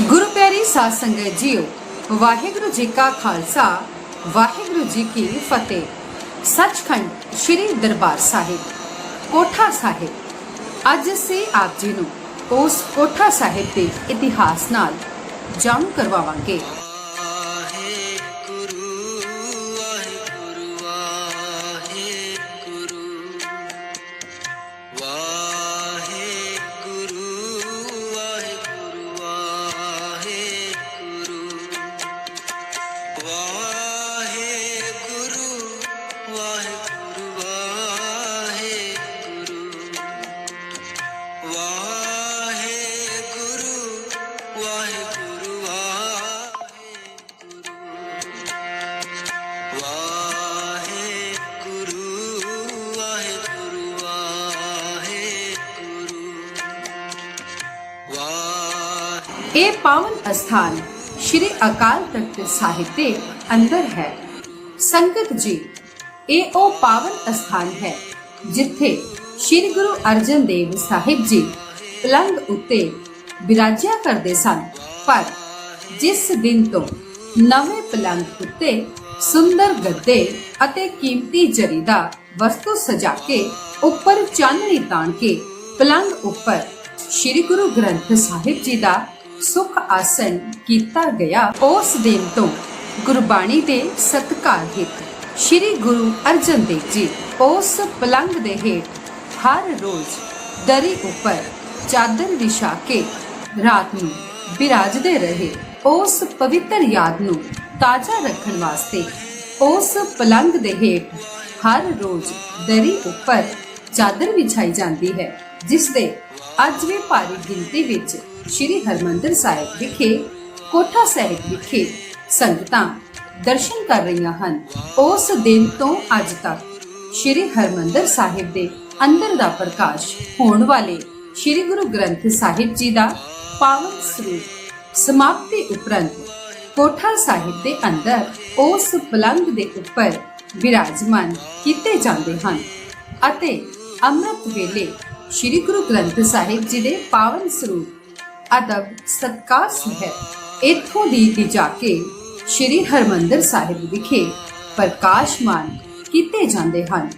ਗੁਰੂ ਪਿਆਰੀ ਸਾਧ ਸੰਗਤ ਜੀਓ, ਵਾਹਿਗੁਰੂ ਜੀ ਕਾ ਖਾਲਸਾ, ਵਾਹਿਗੁਰੂ ਜੀ ਕੀ ਫਤਿਹ। ਸੱਚਖੰਡ ਸ੍ਰੀ ਦਰਬਾਰ ਸਾਹਿਬ, ਕੋਠਾ ਸਾਹਿਬ। ਅੱਜ ਅਸੀਂ ਆਪ ਜੀ ਨੂੰ ਉਸ ਕੋਠਾ ਸਾਹਿਬ ਦੇ ਇਤਿਹਾਸ ਨਾਲ ਜਾਣੂ ਕਰਵਾਵਾਂਗੇ। ये पावन स्थान श्री अकाल तख्त साहित्य अंदर है। संकट जी ਹੈ ਸੰਗਤ ਇਹ ਉਹ ਪਾਵਨ ਅਸਥਾਨ ਹੈ, ਜਿੱਥੇ ਸ੍ਰੀ ਗੁਰੂ ਅਰਜਨ ਦੇਵ ਸਾਹਿਬ ਜੀ ਪਲੰਗ ਉੱਤੇ ਬਿਰਾਜਿਆ ਕਰਦੇ ਸਨ। ਪਰ ਜਿਸ ਦਿਨ ਤੋਂ ਨਵੇਂ ਪਲੰਗ ਉੱਤੇ ਸੁੰਦਰ ਗੱਦੇ ਅਤੇ ਕੀਮਤੀ ਜਰੀ ਦਾ ਵਸਤੂ ਸਜਾ ਕੇ ਉੱਪਰ ਚਾਨਣੀ ਤਾਣ ਕੇ ਪਲੰਗ ਉੱਪਰ ਸ੍ਰੀ ਗੁਰੂ ਗ੍ਰੰਥ ਸਾਹਿਬ ਜੀ ਦਾ ਸੁਖ ਆਸਨ ਕੀਤਾ ਗਿਆ, ਉਸ ਦਿਨ ਤੋਂ ਗੁਰਬਾਣੀ ਦੇ ਸਤਕਾਰ ਹਿੱਤ ਸ੍ਰੀ ਗੁਰੂ ਅਰਜਨ ਦੇਵ ਜੀ ਉਸ ਪਲੰਗ ਦੇ ਹੇਠ ਹਰ ਰੋਜ਼ ਦਰੀ ਉੱਪਰ ਚਾਦਰ ਵਿਛਾ ਕੇ ਰਾਤ ਨੂੰ ਬਿਰਾਜਦੇ ਰਹੇ। ਉਸ ਪਵਿੱਤਰ ਯਾਦ ਨੂੰ ਤਾਜ਼ਾ ਰੱਖਣ ਵਾਸਤੇ ਉਸ ਪਲੰਗ ਦੇ ਹੇਠ ਹਰ ਰੋਜ਼ ਦਰੀ ਉੱਪਰ ਚਾਦਰ ਵਿਛਾਈ ਜਾਂਦੀ ਹੈ, ਜਿਸ ਦੇ ਅੱਜ ਵੀ ਭਾਰੀ ਗਿਣਤੀ ਵਿੱਚ ਸ੍ਰੀ ਹਰਮੰਦਰ ਸਾਹਿਬ ਵਿਖੇ, ਕੋਠਾ ਸਾਹਿਬ ਵਿਖੇ ਸੰਗਤਾਂ ਦਰਸ਼ਨ ਕਰ ਰਹੀਆਂ ਹਨ। ਉਸ ਦਿਨ ਤੋਂ ਅੱਜ ਤੱਕ ਸ੍ਰੀ ਹਰਮੰਦਰ ਸਾਹਿਬ ਦੇ ਅੰਦਰ ਦਾ ਪ੍ਰਕਾਸ਼ ਹੋਣ ਵਾਲੇ ਸ੍ਰੀ ਗੁਰੂ ਗ੍ਰੰਥ ਸਾਹਿਬ ਜੀ ਦਾ ਪਾਵਨ ਸਰੂਪ ਸਮਾਪਤੀ ਉਪਰੰਤ ਕੋਠਾ ਸਾਹਿਬ ਦੇ ਅੰਦਰ ਉਸ ਪਲੰਗ ਦੇ ਉੱਪਰ ਵਿਰਾਜਮਾਨ ਕੀਤੇ ਜਾਂਦੇ ਹਨ ਅਤੇ ਅੰਮ੍ਰਿਤ ਵੇਲੇ ਸ੍ਰੀ ਗੁਰੂ ਗ੍ਰੰਥ ਸਾਹਿਬ ਜੀ ਦੇ ਪਾਵਨ ਸਰੂਪ ਅਦਬ ਸਤਕਾਰ ਸਾਹਿਬ ਇਥੋਂ ਦੀ ਜਾ ਕੇ ਸ੍ਰੀ ਹਰਮੰਦਰ ਸਾਹਿਬ ਵਿਖੇ ਪ੍ਰਕਾਸ਼ਮਾਨ ਕੀਤੇ ਜਾਂਦੇ ਹਨ।